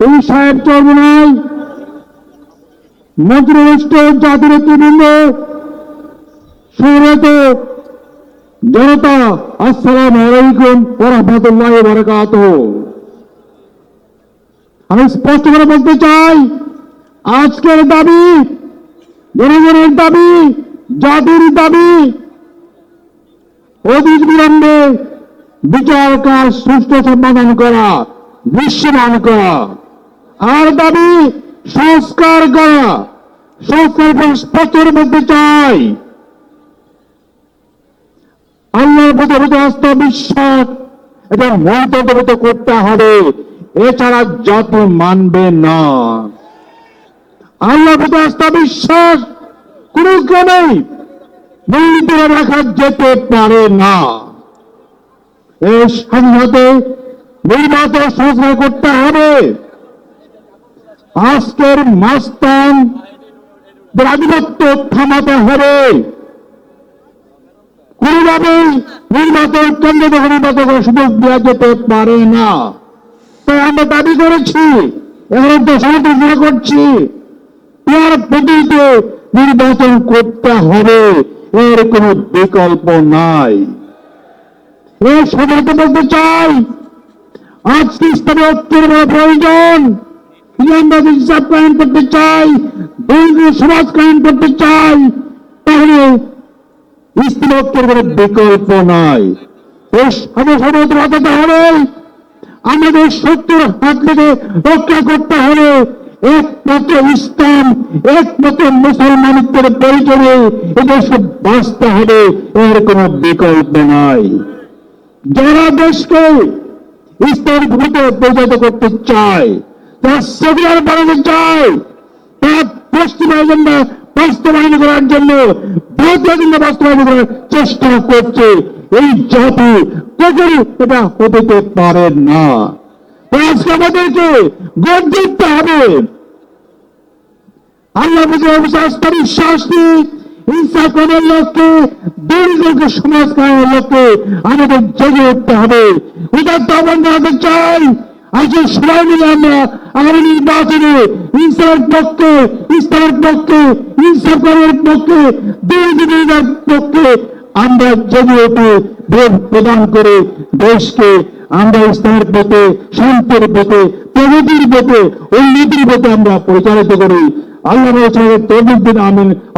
এই সাহেব চর্মনায় মন্ত্ররাষ্ট্র জাতির নেতৃবৃন্দ সুরত জনতা, আসসালাম আলাইকুম ওরহমতুল্লাহ বারকাত আমি স্পষ্ট করে বলতে চাই, আজকের দাবি, জনগণের দাবি, জাতির দাবি অধিক বিলম্বে বিচার কাজ সুষ্ঠু সমাধান করা দৃশ্যমান করা আর দাবি, সংস্কার করা সংস্কার স্পষ্টর মধ্যে চাই। আল্লাহর প্রতি আস্থা বিশ্বাস এটা মন্ত্রত করতে হবে। এছাড়া জাতি মানবে না। আল্লাহর প্রতি আস্থা বিশ্বাস কোন ক্রমেই মন্দির রাখা যেতে পারে না। সাথে সাথে নির্বাচন সংস্কার করতে হবে। আজকের মাস্তান আধিপত্য থামাতে হবে। কোনোভাবেই নির্বাচন কেন্দ্র থেকে নির্বাচন করার সুযোগ দেওয়া যেতে পারে না। তাই আমরা দাবি করেছি এখন তো সমালোচনা করছি, তার পদ্ধতিতে নির্বাচন করতে হবে। এর কোনো বিকল্প নাই। এর সবাইকে বলতে চাই, আজকে ঐক্যের প্রয়োজন। আমরা হিসাব করতে চাই সমাজ করতে চাই, তাহলে কোনো বিকল্প বাঁচাতে হবে আমাদের শত্রুর হাত থেকে রক্ষা করতে একমাত্র ইসলাম, একমাত্র পরিচয়ে বাঁচতে হবে, এর কোনো বিকল্প যারা দেশকে ইসলামের পরিণত করতে চায় সেকুলার বানাতে চায় তারা পশ্চিম এজেন্ডা বাস্তবায়ন করার জন্য ভারতীয় এজেন্ডা বাস্তবায়ন করার চেষ্টা করছে এই জাতি। কখনই এটা হতে পারে না। আজকে আমাদেরকে গর্জে উঠতে হবে। আল্লাহ লক্ষ্যে দরিদ্রকে সমাজ করার লক্ষ্যে আমাদের জেগে উঠতে হবে। উদার্ত আহ্বান জানাতে চাই। আজকে সবাই মিলে আমরা আগামী নির্বাচনে হিংসার পক্ষে ইসলামের পক্ষে হিংসা করার পক্ষে দরিদ্রের পক্ষে আমরা উঠে ভোট প্রদান করে দেশকে, আমরা ইসলামের পথে, শান্তির পথে, প্রগতির পথে, উন্নতির পথে আমরা পরিচালিত করি। আল্লাহ তৌফিক দিন, আমিন।